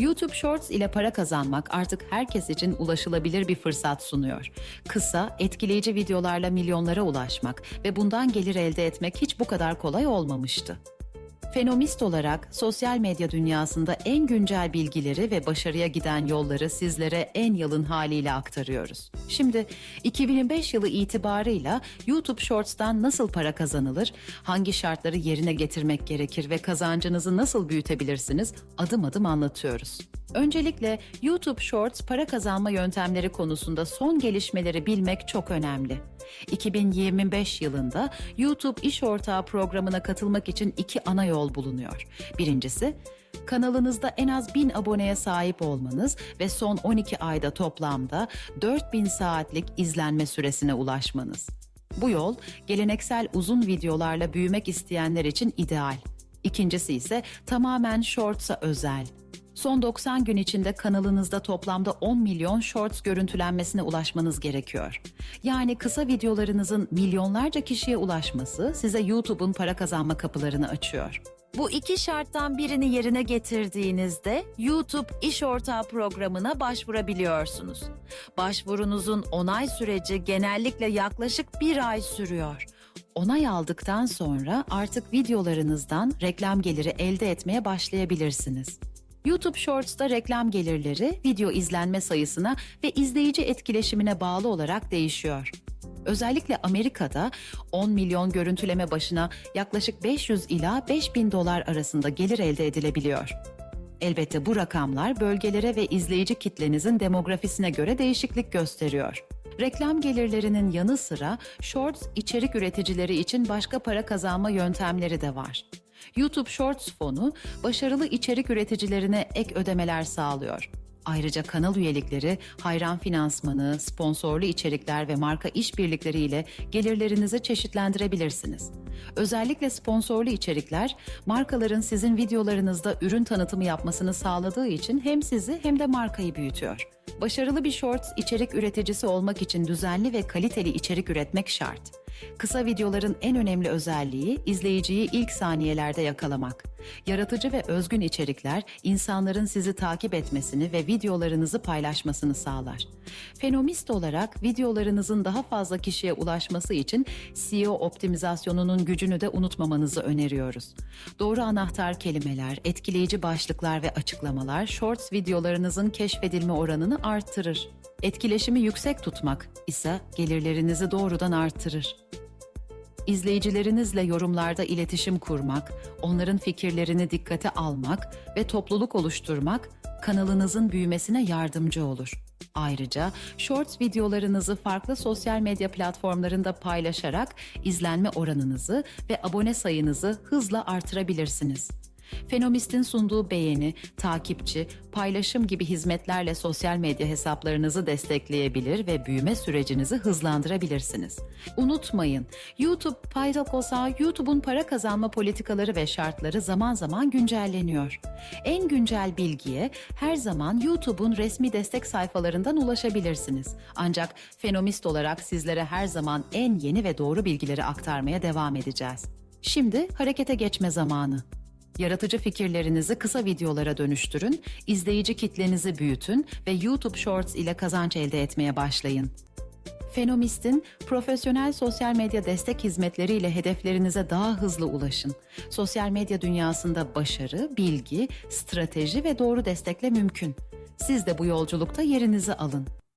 YouTube Shorts ile para kazanmak artık herkes için ulaşılabilir bir fırsat sunuyor. Kısa, etkileyici videolarla milyonlara ulaşmak ve bundan gelir elde etmek hiç bu kadar kolay olmamıştı. Fenomist olarak sosyal medya dünyasında en güncel bilgileri ve başarıya giden yolları sizlere en yalın haliyle aktarıyoruz. Şimdi 2005 yılı itibarıyla YouTube Shorts'tan nasıl para kazanılır, hangi şartları yerine getirmek gerekir ve kazancınızı nasıl büyütebilirsiniz adım adım anlatıyoruz. Öncelikle YouTube Shorts para kazanma yöntemleri konusunda son gelişmeleri bilmek çok önemli. 2025 yılında YouTube İş Ortağı programına katılmak için iki ana yol bulunuyor. Birincisi, kanalınızda en az 1000 aboneye sahip olmanız ve son 12 ayda toplamda 4000 saatlik izlenme süresine ulaşmanız. Bu yol geleneksel uzun videolarla büyümek isteyenler için ideal. İkincisi ise tamamen Shorts'a özel. Son 90 gün içinde kanalınızda toplamda 10 milyon shorts görüntülenmesine ulaşmanız gerekiyor. Yani kısa videolarınızın milyonlarca kişiye ulaşması size YouTube'un para kazanma kapılarını açıyor. Bu iki şarttan birini yerine getirdiğinizde YouTube İş Ortağı programına başvurabiliyorsunuz. Başvurunuzun onay süreci genellikle yaklaşık bir ay sürüyor. Onay aldıktan sonra artık videolarınızdan reklam geliri elde etmeye başlayabilirsiniz. YouTube Shorts'ta reklam gelirleri video izlenme sayısına ve izleyici etkileşimine bağlı olarak değişiyor. Özellikle Amerika'da 10 milyon görüntüleme başına yaklaşık 500 ila 5000 dolar arasında gelir elde edilebiliyor. Elbette bu rakamlar bölgelere ve izleyici kitlenizin demografisine göre değişiklik gösteriyor. Reklam gelirlerinin yanı sıra Shorts içerik üreticileri için başka para kazanma yöntemleri de var. YouTube Shorts fonu başarılı içerik üreticilerine ek ödemeler sağlıyor. Ayrıca kanal üyelikleri, hayran finansmanı, sponsorlu içerikler ve marka işbirlikleriyle gelirlerinizi çeşitlendirebilirsiniz. Özellikle sponsorlu içerikler, markaların sizin videolarınızda ürün tanıtımı yapmasını sağladığı için hem sizi hem de markayı büyütüyor. Başarılı bir shorts içerik üreticisi olmak için düzenli ve kaliteli içerik üretmek şart. Kısa videoların en önemli özelliği izleyiciyi ilk saniyelerde yakalamak. Yaratıcı ve özgün içerikler insanların sizi takip etmesini ve videolarınızı paylaşmasını sağlar. Fenomist olarak videolarınızın daha fazla kişiye ulaşması için SEO optimizasyonunun gücünü de unutmamanızı öneriyoruz. Doğru anahtar kelimeler, etkileyici başlıklar ve açıklamalar shorts videolarınızın keşfedilme oranını arttırır. Etkileşimi yüksek tutmak ise gelirlerinizi doğrudan artırır. İzleyicilerinizle yorumlarda iletişim kurmak, onların fikirlerini dikkate almak ve topluluk oluşturmak kanalınızın büyümesine yardımcı olur. Ayrıca Shorts videolarınızı farklı sosyal medya platformlarında paylaşarak izlenme oranınızı ve abone sayınızı hızla artırabilirsiniz. Fenomist'in sunduğu beğeni, takipçi, paylaşım gibi hizmetlerle sosyal medya hesaplarınızı destekleyebilir ve büyüme sürecinizi hızlandırabilirsiniz. Unutmayın, YouTube Paydokosa, YouTube'un para kazanma politikaları ve şartları zaman zaman güncelleniyor. En güncel bilgiye her zaman YouTube'un resmi destek sayfalarından ulaşabilirsiniz. Ancak Fenomist olarak sizlere her zaman en yeni ve doğru bilgileri aktarmaya devam edeceğiz. Şimdi harekete geçme zamanı. Yaratıcı fikirlerinizi kısa videolara dönüştürün, izleyici kitlenizi büyütün ve YouTube Shorts ile kazanç elde etmeye başlayın. Fenomist'in profesyonel sosyal medya destek hizmetleriyle hedeflerinize daha hızlı ulaşın. Sosyal medya dünyasında başarı, bilgi, strateji ve doğru destekle mümkün. Siz de bu yolculukta yerinizi alın.